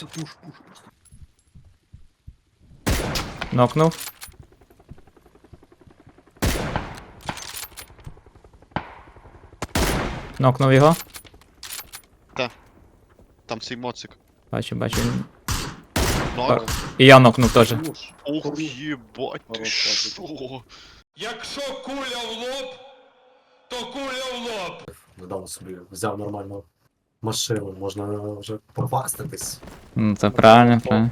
Це пуш, пуш просто. Нокнув. Нокнув його. Там цей моцик. Бачу, бачу. Так. І я нокнув теж. Пуш. ох, єбать, ти шо? Якщо куля в лоб, то куля в лоб. Недавно собі взяв нормальну машину, можна вже попаститись. Ну, це правильно, правильно.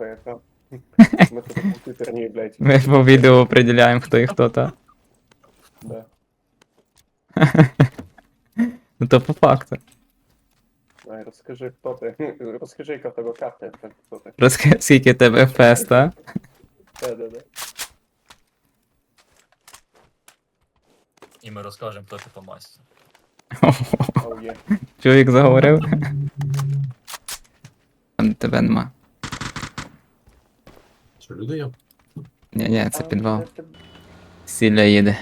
Яка. Ми тут комп'ютерні, блядь. Ми по відео определяємо, хто і хто, та. Да. Ну то по факту. Ай, розкажи, хто ти. Розкажи, яка в тебе карта, хто ти. Розкажи, скільки тебе FPS, та? Да, да, да. І ми розкажемо, хто ти по масці. Чоловік заговорив. Тебе нема. Що, люди є? Ні, ні, це підвал. Сілля їде.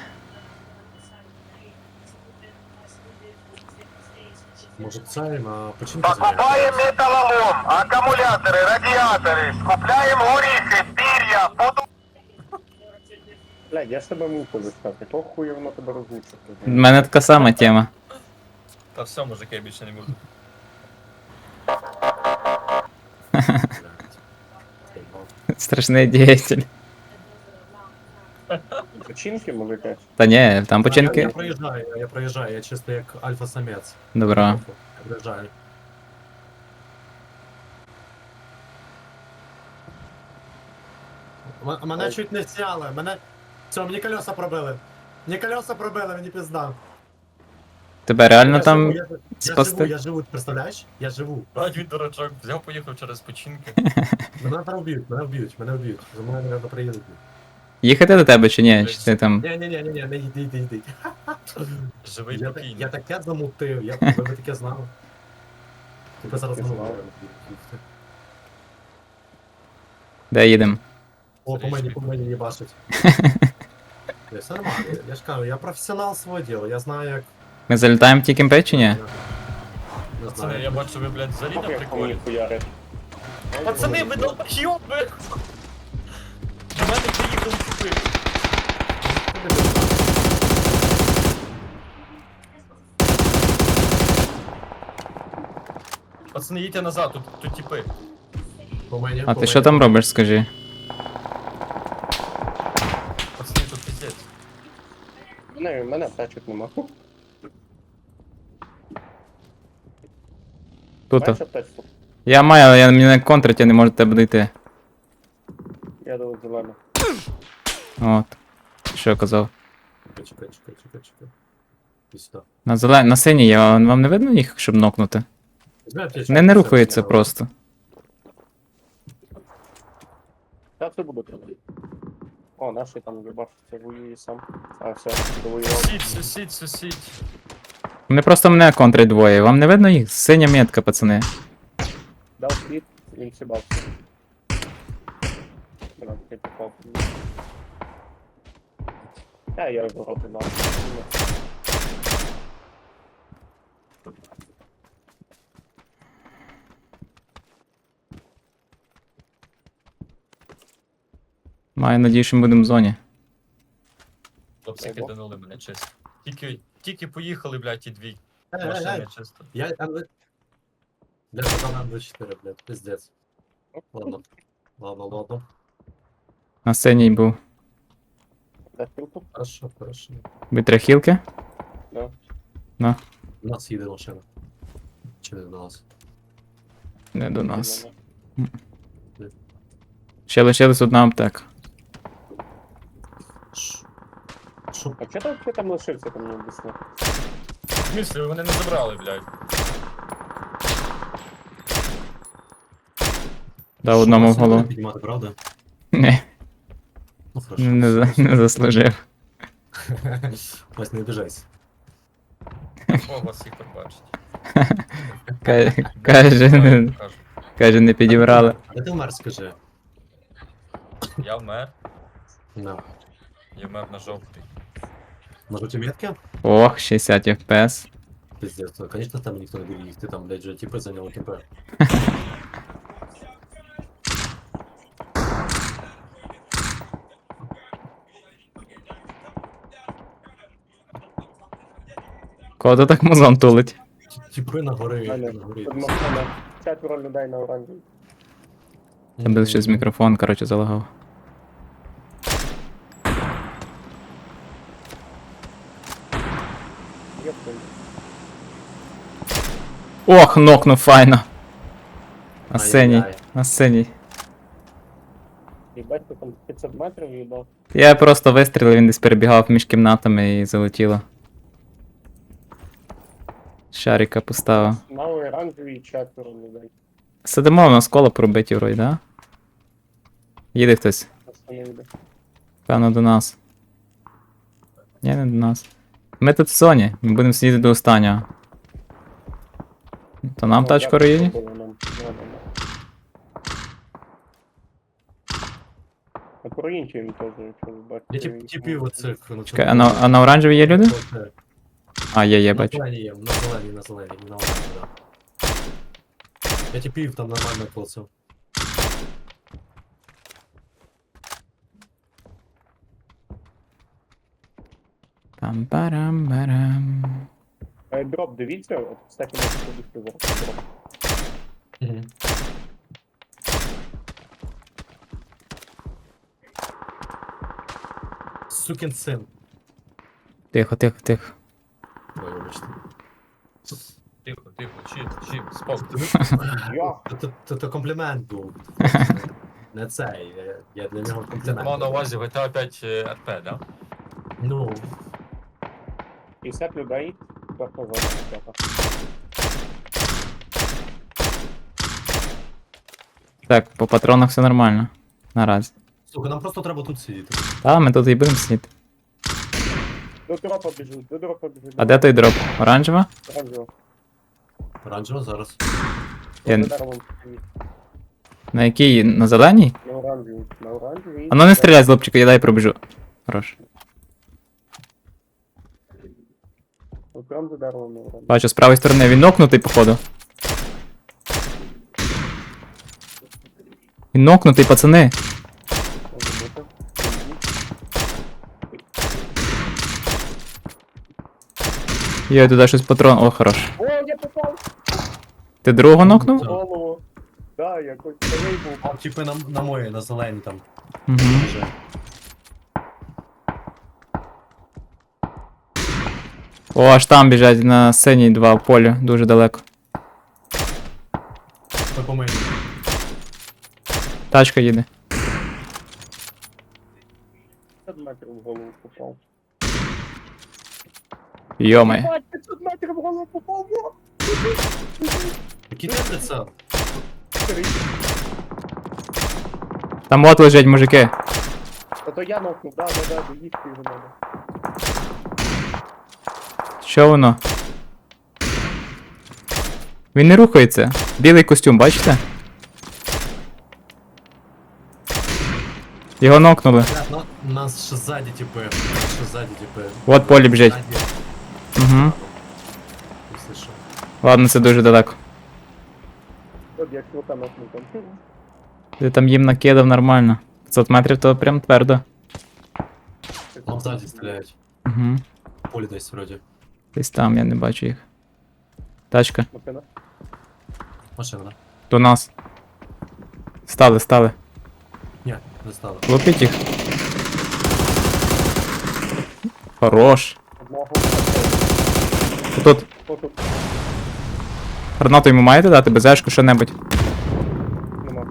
Може це на починку Покупаємо металолом, акумулятори, радіатори, скупляємо горіхи, пір'я, поду... Блядь, я ж тебе муку вискати. Похуй воно тебе розлучить. У мене така сама тема. Та все, мужики, я більше не буду. Страшний діятель. Починки, мужики? Та ні, там Я, починки. я проїжджаю, я проїжджаю, я чисто як альфа-самець. Добро. Я проїжджаю. М- Мене чуть не сняли, мене. Все, мені колеса пробили. Мені колеса пробили, мені пізда. Тебе реально Я там живу, я, я спасти? живу, я живу, ти представляєш? Я живу. Радь він дурачок, взяв, поїхав через починки. Мене зараз вб'ють, мене вб'ють, мене вб'ють. За мною треба приїдуть. їхати до тебе чи ні? Чи ти там. Ні, ні, ні, ні, ні, не йди, йди, йди. Живий Я, та- покійний. я таке замутив, я ви би таке знали. Тебе зараз Ти знову. знав. Де їдемо? О, по мені, по мені не бачить. Все нормально, я ж кажу, я професіонал свого діла, я знаю як. Ми залітаємо в ті кімпи чи ні? Я Пацани, знаю. я бачу, ви, блядь, взагалі на приколі. Пацани, ви долбойоби! До мене приїхали типи. Пацани, їдьте назад, тут, тут типи. По мені, А по ти що мені. там робиш, скажи? Пацани, тут пиздець. Мене, мене тачок нема. Тут. Маєш аптечку? Я маю, але я мені не контрить, я не можу до тебе дійти. Я дав зелену. От. Що я казав? Чекай, чекай, чекай, чекай, чекай. Іди сюди. На зелен... на синій є, а вам не видно їх, щоб нокнути? Візьми аптечку, Не, не все, рухається все, просто. Та це буде треба. О, наші там бачиться, воює сам. А, все, довоював. Сусід, сусід, сусід. Вони просто мене контрить двоє. Вам не видно їх? Синя метка, пацани. Дав хід, він сібався. Я його роти дав. Маю надію, що ми будемо в зоні. Хлопці киданули мене чисто. Тільки, тільки поїхали, блядь, ті дві Ей, ей, ей, машини чисто. Я МВ... Бля, это нам 24, блядь, пиздец. Ладно. Ладно, ладно. На синій був. Хорошо, хорошо. Витряхілки? Да. У нас їде машина. Чи не до нас? Не до нас. Ще лишилась одна аптека. А чого там, чого там лишився, там не об'ясни? В смысле, вони не забрали, блядь. Да, одному в Що, нас не голову. буде Піднімати, правда? Не, Ну хорошо. не, за- не заслужив. Вась, не обижайся. О, вас всіх побачить. Каже, каже, не, Кажу. каже, не підібрали. А де ти вмер, скажи? Я вмер, Да. я вмер на жовтий. На жовтій метки? Ох, 60 FPS. Пиздец, ну, конечно, там никто не будет ты там, блядь, же типа занял ТП. Кого ти так мазон тулить? Ті- на горі, на горі. Четверо людей на оранжевій. Тебе щось мікрофон, коротше, залагав. Ох, нокнув файно. Синій. І бачите, там 500 метрів їбав. Я просто вистрілив, він десь перебігав між кімнатами і залетіло. Шарика поставив. На оранжевій четверо людей. Сидимо, у нас коло пробиті вроді, да? Їде хтось. Певно до нас. Ні, не до нас. Ми тут в зоні, ми будемо сидіти до останнього. То нам Ну, тачку як руїні? це було нам? Да, да, да. А про інші він теж, якщо ви бачите. Я тип, він- типів оцих. ну, Чекай, а на, а на оранжевій є люди? Оце. А, є, є, На бачу. зеленій є, на зеленій, на зеленій, на оранжевій, да. Я типів там нормально клацав. Пам-парам-барам. Е, Дроп, дивіться, от, кстати, можете побігти зараз. Дроп. Угу. Сукин син. Тихо, тихо, тихо. Ой, вибачте. Тихо, тихо, чіп, чіп, спокій. Це комплімент був. Не цей, я- я для нього Мав на комплімент. увазі GTA 5 RP, да? Ну, 50 людей. Тобто за Так, по патронах все нормально. Наразі. слухай, нам просто треба тут сидіти. Та, ми тут і будемо сидіти. До дропа біжуть, до дропа біжуть. А де той дроп? Оранжева? Оранжево. Оранжево зараз. Я- За деревом стоїть. На якій? На зеленій? На оранжевій. На оранжевій. А ну не стріляй з лобчика, я дай пробіжу. Хорош. Прям за деревом на оранжевій. Бачу, з правої сторони він нокнутий, походу. Він нокнутий, пацани. Є туди щось патрон. О, хорош. О, я попав Ти другого нокнув? в голову. Да, якось старий був. А, типи на, на моїй, на зеленій там. Угу. Вже. О, аж там біжать на синій два в полі, дуже далеко. Тачка їде. 500 метрів в голову попав. Йомай. Бать, 500 метрів в голову попав. во! Який ти прицел? Старий. Там от лежать мужики. Та то я нокнув, да, да, да, доїхати його надо. Що воно? Він не рухається. Білий костюм, бачите? Його нокнули. Нас ще ззаді типи. Ще ззаді типи. От полі біжить. Угу. Ладно, це дуже далеко. Ти там їм накидав нормально. 500 метрів то прям твердо. Нам ззаді стріляють. Угу. Полі десь вроді. Десь там, я не бачу їх. Тачка. Машина. Машина, да? До нас. Стали, стали. Ні, не стало. Лупіть їх. Хорош. Одного. Тут Отут гранату йому маєте дати, безешку, що-небудь. нема.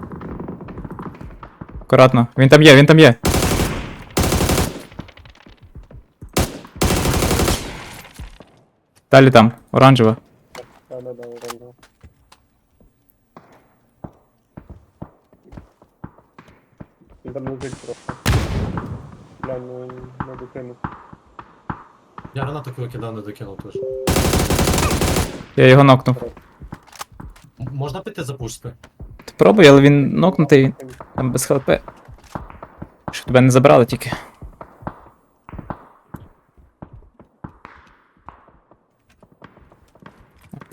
Акуратно. Він там є, він там є. Далі там, оранжева. Да, да, да, оранжево. Він там лежить просто. Бля, ну не докинув. Я гранату викидав, не докинув теж. Я його нокнув. М- Можна піти запушити? Спробуй, але він нокнутий там без хлп. Щоб тебе не забрали тільки.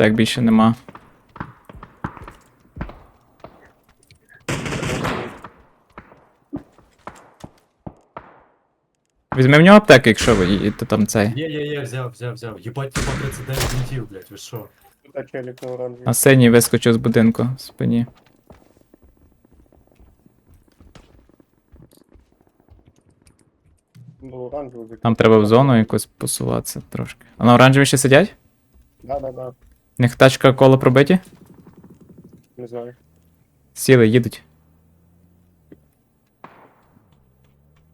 Так більше нема. Візьми в нього аптеки, якщо ви і, то там цей. Є, є, є, взяв, взяв, взяв. Єбать, типа 39 бінтів, блядь, ви що? Тут челік на оранжевій. А синій вискочив з будинку в спині. Оранжевий. Нам треба в зону якось посуватися трошки. А на оранжеві ще сидять? Да, да, да. В них тачка коло пробиті? Не знаю. Сіли, їдуть.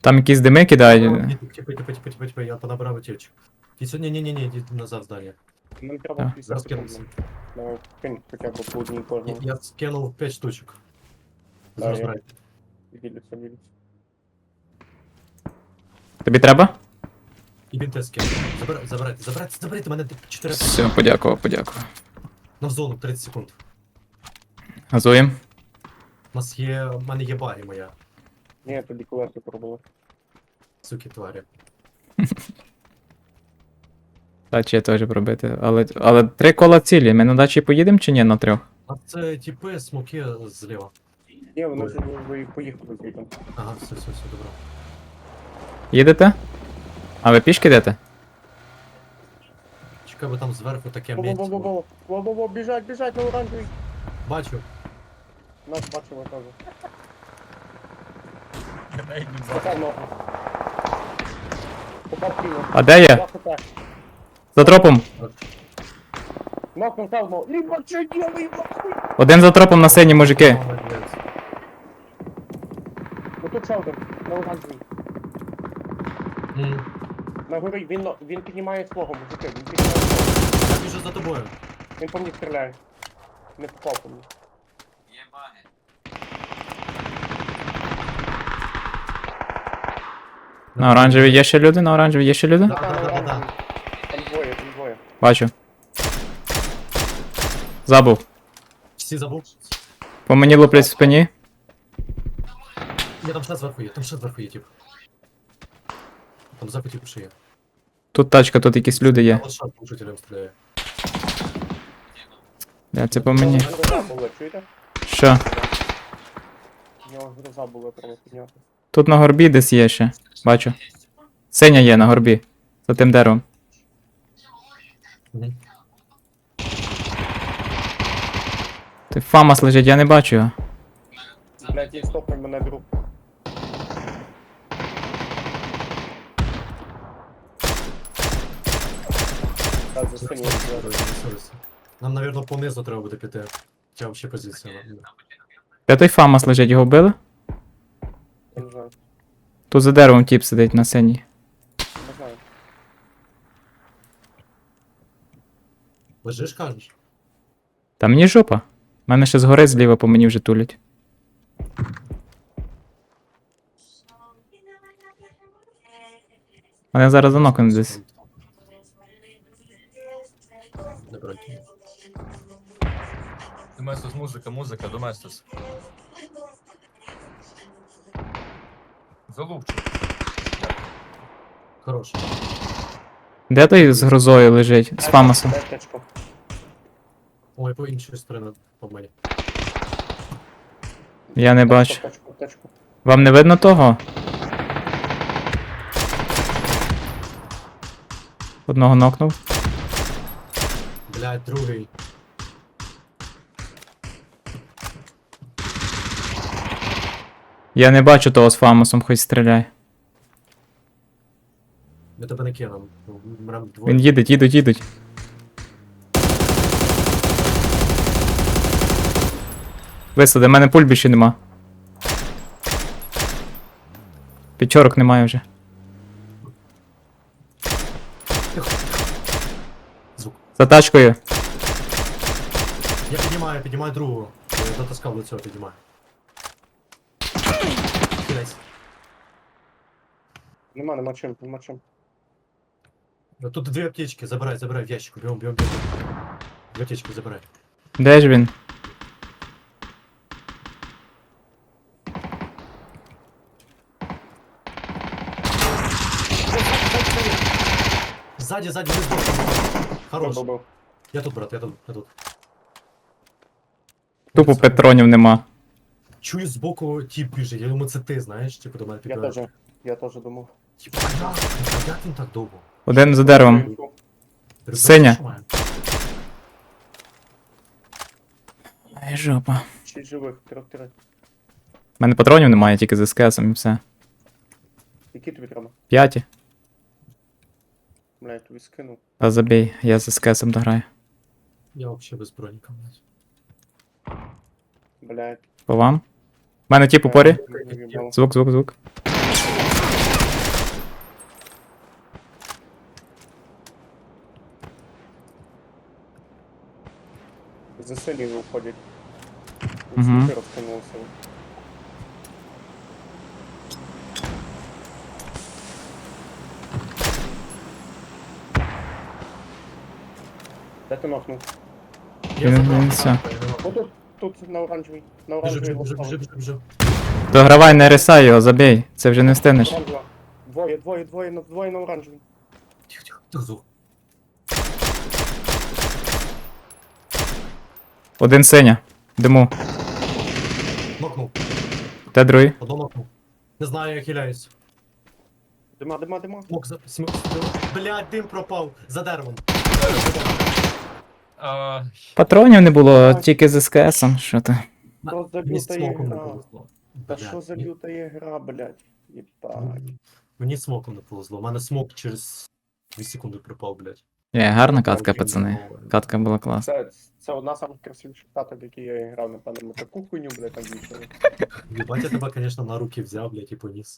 Там якісь дими кидають. Типа, типа, типа, типа, типа, я понабрав утечек. Ти сьогодні, ні-ні-ні, йди назад в. Нам треба 50 зараз секунд. Давай, кинь хоча б по одній Я, кожному. я скинув 5 штучок. Да, я-. Ділюся, ділюся. Тобі треба? І бінти скинув. Забирайте, забирайте, забирайте, забирайте мене 4 Все, подякував, подякував. на зону 30 секунд. Газуємо. У нас є, в мене є баги моя, Ні, тоді колеса пробували. суки тварі. Та чи я теж пробити. Але, але три кола цілі. Ми на дачі поїдемо чи ні на трьох? А це типи смоки зліва. Ні, вони вже ви поїхали звідти. Ага, все, все, все, добре. Їдете? А ви пішки йдете? Чекай, бо там зверху таке місце. Во-во-во-во, во-во-во, біжать, біжать на оранжевий. Бачу. Нас. Попав ногу. Попав кіно. А де хп. За тропом. Ногу. Що нахуй? Один за тропом на сині, мужики. Молодець. Отут ще один, на оранжевий. М, На горі, він, но- він піднімає свого, мужики, він піднімає свого. Я біжу за тобою. Він по мені стріляє. Не попав по мені. На оранжевій є ще люди, на оранжевій є ще люди? Да, да, да, да, Там двоє, там двоє. Бачу. Забув. Всі забув. По мені луплять в спині. Ні, там ще зверху є, там ще зверху є, тип. Там ще є. Тут тачка, тут якісь люди є. От шат стріляє. Це по мені? Гроза була, чуєте? Що? У нього гроза була треба підняти. Тут на горбі десь є ще. Бачу. Синя є на горбі. За тим деревом. Мгм. Ти фамас лежить, я не бачу його. Блять, їй стопай мене друг. Так, совість. Нам, навірно, понизу треба буде піти. Хоча взагалі позиція. той фамас лежить, його вбили? Я Не знаю, Тут за деревом тіп сидить на синій. не знаю. Лежиш, кажеш? Та мені жопа. У мене ще згори зліва по мені вже тулять. Мене зараз за ноком десь. Бронь. Доместос, музика, музика, Доместос. Залупчик. Хорош. Де той з грозою лежить? З фамасом. Ой, по іншій стороні по мені. Я не бачу. Вам не видно того? Одного нокнув. Блядь, другий. Я не бачу того з фамасом, хоч стріляй. Ми тебе не кинемо. Мрем двоє. Він їде, їдуть, їдуть. Висади, в мене пуль більше нема. Пічорок немає вже. Звук. За тачкою. Я піднімаю, піднімаю другого. Я дотаскав до цього, піднімаю. Кидайся. Нема, нема чим, нема чим. Тут дві аптечки, забирай, забирай в ящику, бьем, бьем, бьем. Дві аптечки забирай. Де ж він? Сзади, сзади, не сбоку. Хорош. Я тут, брат, я тут, я тут. Тупо патронів нема. Чую збоку тіп біжить, я думаю, це ти, знаєш, типу до мене Я теж, я теж думав. Типа, як? А як він так довго? Один за деревом. Інфу. Рюкзак Синя. що має? Ай, жопа. Шість живих, трьох-три. У мене патронів немає, тільки з СКСом і все. Які тобі треба? П'яті. Бля, я тобі скинув. Та забій, я з СКСом дограю. Я взагалі без броніка, блядь. Блядь. По вам? У мене ті по порі. не в'їбало. Звук, звук, звук. За селі виходять. Мгм. Мгм. розкинулося. Де ти нокнув? Я Він- забрав, він так, все. я не Ну тут, тут на оранжевій. На Біжу, оранжевій розставили. біжу, біжу, біжу. Догравай, не рисай його, забій. Це вже не встигнеш. Оранжева. Двоє, двоє, двоє, на- двоє на оранжевій. Тихо, тихо, тихо, звук. Один синя. Диму. Нокнув. Де другий? Одно нокнув. Не знаю, я хиляюсь. Дима, дима, дима. Смок за... Смок... Блядь, дим пропав. За деревом. А, Патронів не було, тільки з СКСом. Що ти? Що за Мені люта смоком не ігра? повезло. Та Блядь, що за мені- люта ігра, блядь? Єбать. Мені смоком не повезло. У мене смок через 2 секунди пропав, блядь. Є, гарна катка, пацани. Катка була класна. Це, це одна з самих красивіших каток, які я грав, напевно, ми таку хуйню, блядь, там вічили. Єбать, я тебе, конечно, на руки взяв, блядь, і поніс.